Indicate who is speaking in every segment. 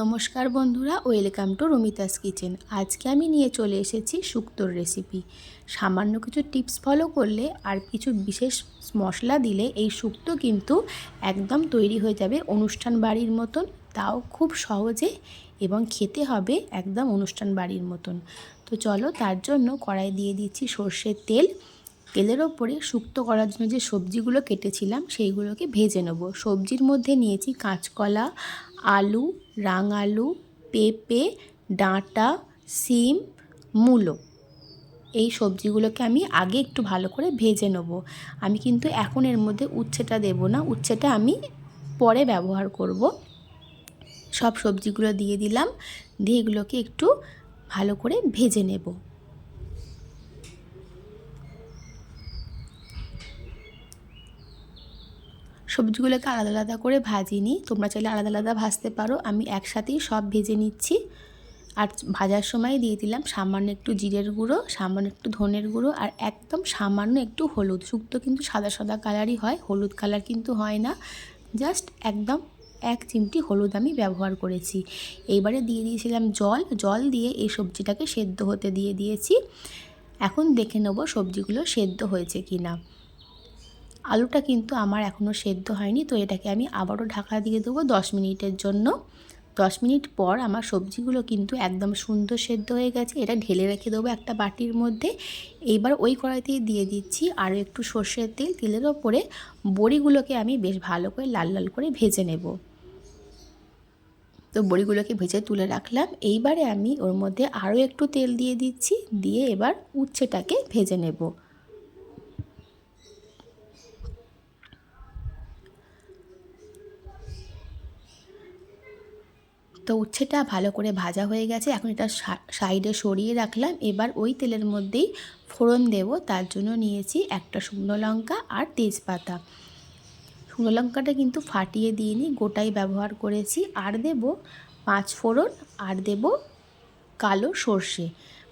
Speaker 1: নমস্কার বন্ধুরা, welcome to রমিতাস kitchen. আজকে আমি নিয়ে চলে এসেছি শুক্তোর রেসিপি। সামান্য কিছু টিপস ফলো করলে আর কিছু বিশেষ মশলা দিলে এই শুক্তো কিন্তু একদম তৈরি হয়ে যাবে অনুষ্ঠান বাড়ির মতন। তাও খুব সহজে এবং খেতে হবে একদম অনুষ্ঠান বাড়ির মতন। তো চলো তার জন্য কড়াই দিয়ে দিচ্ছি সর্ষের তেল। তেলের ওপরে শুক্তো করার জন্য যে সবজিগুলো কেটেছিলাম, সেইগুলোকে ভেজে নেব। সবজির মধ্যে নিয়েছি কাঁচকলা, আলু রাঙালু, পেঁপে, ডাঁটা, সিম, মূলো। এই সবজিগুলোকে আমি আগে একটু ভালো করে ভেজে নেব। আমি কিন্তু এখন এর মধ্যে উচ্ছেটা দেব না, উচ্ছেটা আমি পরে ব্যবহার করব। সব সবজিগুলো দিয়ে দিলাম, দিয়ে এগুলোকে একটু ভালো করে ভেজে নেব। সবজিগুলোকে আলাদা আলাদা করে ভাজিনি তোমরা চাইলে আলাদা আলাদা ভাজতে পারো। আমি একসাথেই সব ভেজে নিচ্ছি। আর ভাজার সময় দিয়ে দিলাম সামান্য একটু জিরের গুঁড়ো, সামান্য একটু ধনের গুঁড়ো আর একদম সামান্য একটু হলুদ। শুক্তো কিন্তু সাদা সাদা কালারই হয়, হলুদ কালার কিন্তু হয় না। জাস্ট একদম এক চিমটি হলুদ আমি ব্যবহার করেছি। এইবারে দিয়ে দিয়েছিলাম জল। জল দিয়ে এই সবজিটাকে সেদ্ধ হতে দিয়ে দিয়েছি। এখন দেখে নেব সবজিগুলো সেদ্ধ হয়েছে কি না আলুটা কিন্তু আমার এখনও সেদ্ধ হয়নি, তো এটাকে আমি আবারও ঢাকা দিয়ে দেবো দশ মিনিটের জন্য। দশ মিনিট পর আমার সবজিগুলো কিন্তু একদম সুন্দর সেদ্ধ হয়ে গেছে, এটা ঢেলে রেখে দেবো একটা বাটির মধ্যে। এইবার ওই কড়াইতেই দিয়ে দিচ্ছি আরও একটু সর্ষের তেল, তেলের ওপরে বড়িগুলোকে আমি বেশ ভালো করে লাল লাল করে ভেজে নেব। তো বড়িগুলোকে ভেজে তুলে রাখলাম, এইবারে আমি ওর মধ্যে আরও একটু তেল দিয়ে দিচ্ছি, দিয়ে এবার উচ্ছেটাকে ভেজে নেব। তো উচ্ছেটা ভালো করে ভাজা হয়ে গেছে। এখন এটা সাইডে সরিয়ে রাখলাম। এবার ওই তেলের মধ্যেই ফোড়ন দেব। তার জন্য নিয়েছি একটা শুকনো লঙ্কা আর তেজপাতা। শুকনো লঙ্কাটা কিন্তু ফাটিয়ে দিইনি, গোটাই ব্যবহার করেছি। আর দেব পাঁচ ফোড়ন, আর দেব কালো সর্ষে।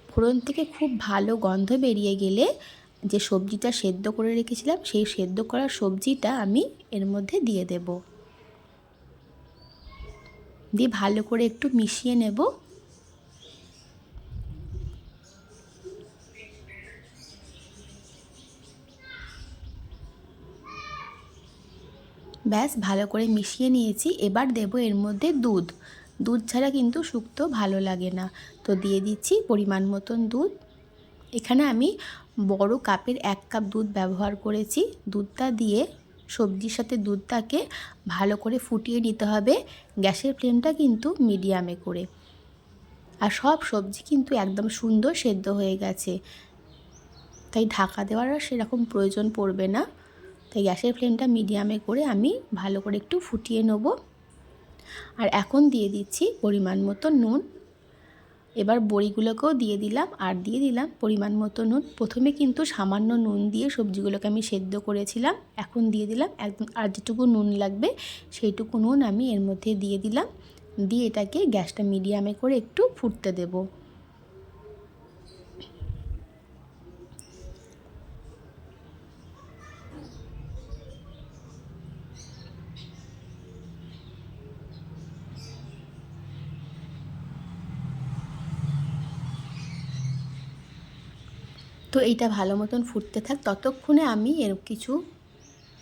Speaker 1: ফোড়ন থেকে খুব ভালো গন্ধ বেরিয়ে গেলে যে সবজিটা সেদ্ধ করে রেখেছিলাম, সেই সেদ্ধ করা সবজিটা আমি এর মধ্যে দিয়ে দেবো। দিয়ে ভালো করে একটু মিশিয়ে নেব। ব্যাস, ভালো করে মিশিয়ে নিয়েছি। এবার দেব এর মধ্যে দুধ। দুধ ছাড়া কিন্তু শুক্তো ভালো লাগে না। তো দিয়ে দিচ্ছি পরিমাণ মতন দুধ। এখানে আমি বড় কাপের এক কাপ দুধ ব্যবহার করেছি। দুধটা দিয়ে সবজির সাথে দুধটাকে ভালো করে ফুটিয়ে নিতে হবে। গ্যাসের ফ্লেমটা কিন্তু মিডিয়ামে করে। আর সব সবজি কিন্তু একদম সুন্দর সেদ্ধ হয়ে গেছে। তাই ঢাকা দেওয়ার আর সেরকম প্রয়োজন পড়বে না। তাই গ্যাসের ফ্লেমটা মিডিয়ামে করে আমি ভালো করে একটু ফুটিয়ে নেব। আর এখন দিয়ে দিচ্ছি পরিমাণ মতো নুন। এবার বড়িগুলোকেও দিয়ে দিলাম আর দিয়ে দিলাম পরিমাণ মতো নুন। প্রথমে কিন্তু সামান্য নুন দিয়ে সবজিগুলোকে আমি সেদ্ধ করেছিলাম। এখন দিয়ে দিলাম একদম আর যেটুকু নুন লাগবে সেইটুকু নুন আমি এর মধ্যে দিয়ে দিলাম। দিয়ে এটাকে গ্যাসটা মিডিয়ামে করে একটু ফুটতে দেবো। তো এইটা ভালো মতন ফুটতে থাক। ততক্ষণে আমি এর কিছু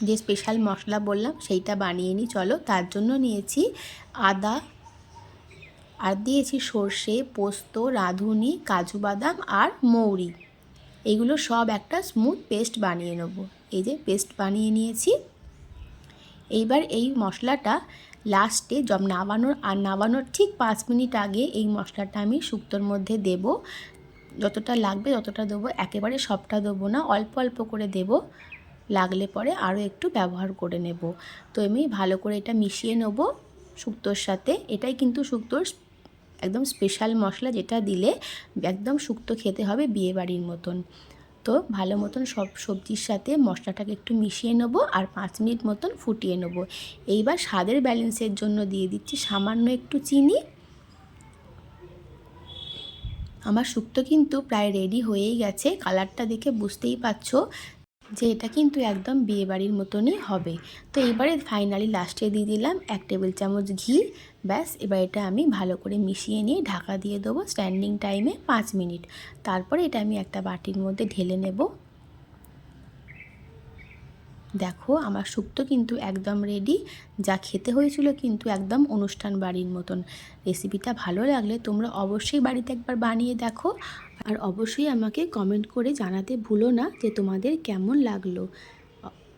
Speaker 1: যে স্পেশাল মশলা বললাম, সেইটা বানিয়ে নিই। চলো, তার জন্য নিয়েছি আদা আর দিয়েছি সর্ষে, পোস্ত, রাঁধুনি, কাজু বাদাম আর মৌরি। এগুলো সব একটা স্মুথ পেস্ট বানিয়ে নেব। এই যে পেস্ট বানিয়ে নিয়েছি। এইবার এই মশলাটা লাস্টে জব নাবানোর, আর নাবানোর ঠিক পাঁচ মিনিট আগে এই মশলাটা আমি শুক্তোর মধ্যে দেব। যতটা লাগবে ততটা দেবো। একেবারে সবটা দেবো না, অল্প অল্প করে দেব। লাগলে পরে আরও একটু ব্যবহার করে নেব। তো আমি ভালো করে এটা মিশিয়ে নেব শুক্তোর সাথে। এটাই কিন্তু শুক্তোর একদম স্পেশাল মশলা যেটা দিলে একদম শুক্তো খেতে হবে বিয়েবাড়ির মতন। তো ভালো মতন সব সবজির সাথে মশলাটাকে একটু মিশিয়ে নেব আর পাঁচ মিনিট মতন ফুটিয়ে নেব। এইবার স্বাদের ব্যালেন্সের জন্য দিয়ে দিচ্ছি সামান্য একটু চিনি আমার শুক্তো কিন্তু প্রায় রেডি হয়েই গেছে। কালারটা দেখে বুঝতেই পারছ যে এটা কিন্তু একদম বিয়েবাড়ির মতনই হবে। তো এবারে ফাইনালি লাস্টে দিয়ে দিলাম এক টেবিল চামচ ঘি। ব্যাস, এবার এটা আমি ভালো করে মিশিয়ে নিয়ে ঢাকা দিয়ে দেবো স্ট্যান্ডিং টাইমে পাঁচ মিনিট। তারপরে এটা আমি একটা বাটির মধ্যে ঢেলে নেব। দেখো, আমার শুক্তো কিন্তু একদম রেডি যা খেতে হয়েছিল কিন্তু একদম অনুষ্ঠান বাড়ির মতন। রেসিপিটা ভালো লাগলে তোমরা অবশ্যই বাড়িতে একবার বানিয়ে দেখো। আর অবশ্যই আমাকে কমেন্ট করে জানাতে ভুলো না যে তোমাদের কেমন লাগল।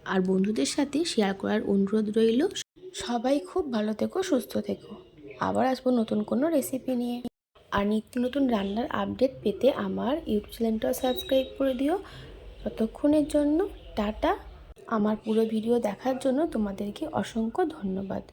Speaker 1: আর বন্ধুদের সাথে শেয়ার করার অনুরোধ রইল। সবাই খুব ভালো থেকো, সুস্থ থেকো। আবার আসব নতুন কোনো রেসিপি নিয়ে। আর নিত্য নতুন রান্নার আপডেট পেতে আমার ইউটিউব চ্যানেলটাও সাবস্ক্রাইব করে দিও। ততক্ষণের জন্য টাটা। আমার পুরো ভিডিও দেখার জন্য তোমাদেরকে অসংখ্য ধন্যবাদ।